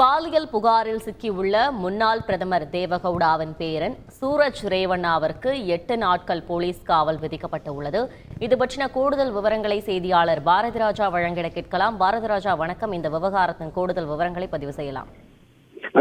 பாலியல் புகாரில் சிக்கியுள்ள முன்னாள் பிரதமர் தேவகவுடாவின் பேரன் சூரஜ் ரேவண்ணாவிற்கு எட்டு நாட்கள் போலீஸ் காவல் விதிக்கப்பட்டுள்ளது இது பற்றின கூடுதல் விவரங்களை செய்தியாளர் பாரதிராஜா வழங்கிட கேட்கலாம். பாரதிராஜா வணக்கம். இந்த விவகாரத்தின் கூடுதல் விவரங்களை பதிவு செய்யலாம்.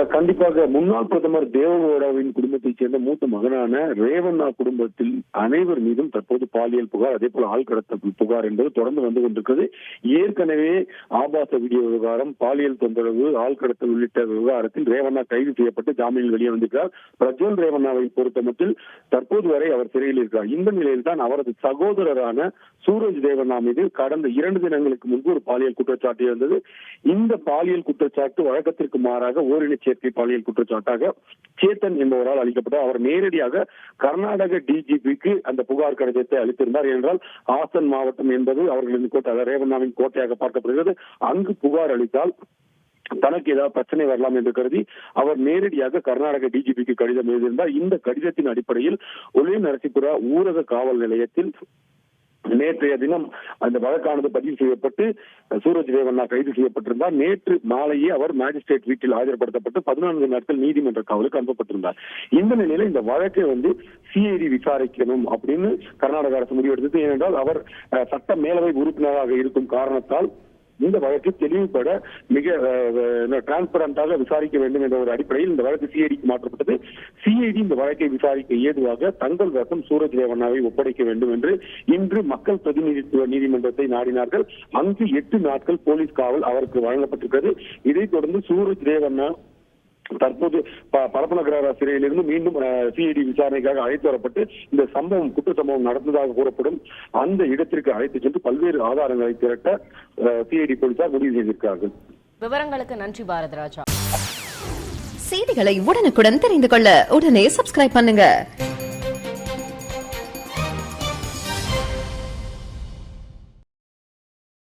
கண்டிப்பாக. முன்னாள் பிரதமர் தேவகவுடாவின் குடும்பத்தைச் சேர்ந்த மூத்த மகனான ரேவண்ணா குடும்பத்தில் அனைவர் மீதும் தற்போது பாலியல் புகார் அதே போல ஆள் கடத்தல் புகார் என்பது தொடர்ந்து வந்து கொண்டிருக்கிறது. ஏற்கனவே ஆபாச வீடியோ விவகாரம் பாலியல் தொந்தரவு ஆள் கடத்தல் உள்ளிட்ட விவகாரத்தில் ரேவண்ணா கைது செய்யப்பட்டு ஜாமீனில் வெளியே வந்திருக்கிறார். பிரஜ்வல் ரேவண்ணாவை பொறுத்தமட்டில் தற்போது வரை அவர் சிறையில் இருக்கிறார். இந்த நிலையில் தான் அவரது சகோதரரான சூரஜ் தேவண்ணா மீது கடந்த இரண்டு தினங்களுக்கு முன்பு ஒரு பாலியல் குற்றச்சாட்டு இருந்தது. இந்த பாலியல் குற்றச்சாட்டு வழக்கத்திற்கு மாறாக ஓரின சேர்க்கை பாலியல் குற்றச்சாட்டாக சேத்தன் என்பவரால் அளிக்கப்பட்டார் அவர் நேரடியாக கர்நாடக டிஜிபிக்கு அந்த புகார் கடிதத்தை அளித்திருந்தார். என்றால் ஆசன் மாவட்டம் என்பது அவர்களின் கோட்டை ரேவண்ணாவின் கோட்டையாக பார்க்கப்படுகிறது. அங்கு புகார் அளித்தால் தனக்கு ஏதாவது பிரச்சனை வரலாம் என்று கருதி அவர் நேரடியாக கர்நாடக டிஜிபிக்கு கடிதம் எழுதியிருந்தார். இந்த கடிதத்தின் அடிப்படையில் ஒளிய நரசிபுரா ஊரக காவல் நிலையத்தில் நேற்றைய தினம் அந்த வழக்கானது பதிவு செய்யப்பட்டு சூரஜ் ரேவண்ணா கைது செய்யப்பட்டிருந்தார். நேற்று மாலையே அவர் மேஜிஸ்ட்ரேட் வீட்டில் ஆஜர்படுத்தப்பட்டு பதினான்கு நாட்கள் நீதிமன்ற காவலுக்கு அனுப்பப்பட்டிருந்தார். இந்த நிலையில இந்த வழக்கை வந்து சிஐடி விசாரிக்கணும் அப்படின்னு கர்நாடக அரசு முடிவெடுத்தது. ஏனென்றால் அவர் சட்ட மேலவை உறுப்பினராக இருக்கும் காரணத்தால் இந்த வழக்கு தெளிவுபட மிக டிரான்ஸ்பரண்டாக விசாரிக்க வேண்டும் என்ற ஒரு அடிப்படையில் இந்த வழக்கு சிஐடிக்கு மாற்றப்பட்டது. சிஐடி இந்த வழக்கை விசாரிக்க ஏதுவாக தங்கள் ரத்தம் சூரஜ் ரேவண்ணாவை ஒப்படைக்க வேண்டும் என்று இன்று மக்கள் பிரதிநிதித்துவ நீதிமன்றத்தை நாடினார்கள். அங்கு எட்டு நாட்கள் போலீஸ் காவல் அவருக்கு வழங்கப்பட்டிருக்கிறது. இதைத் தொடர்ந்து சூரஜ் ரேவண்ணா தற்போது ப- பரப்பனகர சிறையிலிருந்து மீண்டும் சிஐடி விசாரணைக்காக அழைத்து வரப்பட்டு இந்த சம்பவம் குற்ற சம்பவம் நடந்ததாக கூறப்படும் அந்த இடத்திற்கு அழைத்து சென்று பல்வேறு ஆதாரங்களை திரட்ட சிஐடி போலீசார் முடிவு செய்திருக்கிறார்கள். விவரங்களுக்கு நன்றி பாரதி ராஜா. செய்திகளை உடனுக்குடன் தெரிந்து கொள்ள உடனே சப்ஸ்கிரைப் பண்ணுங்க.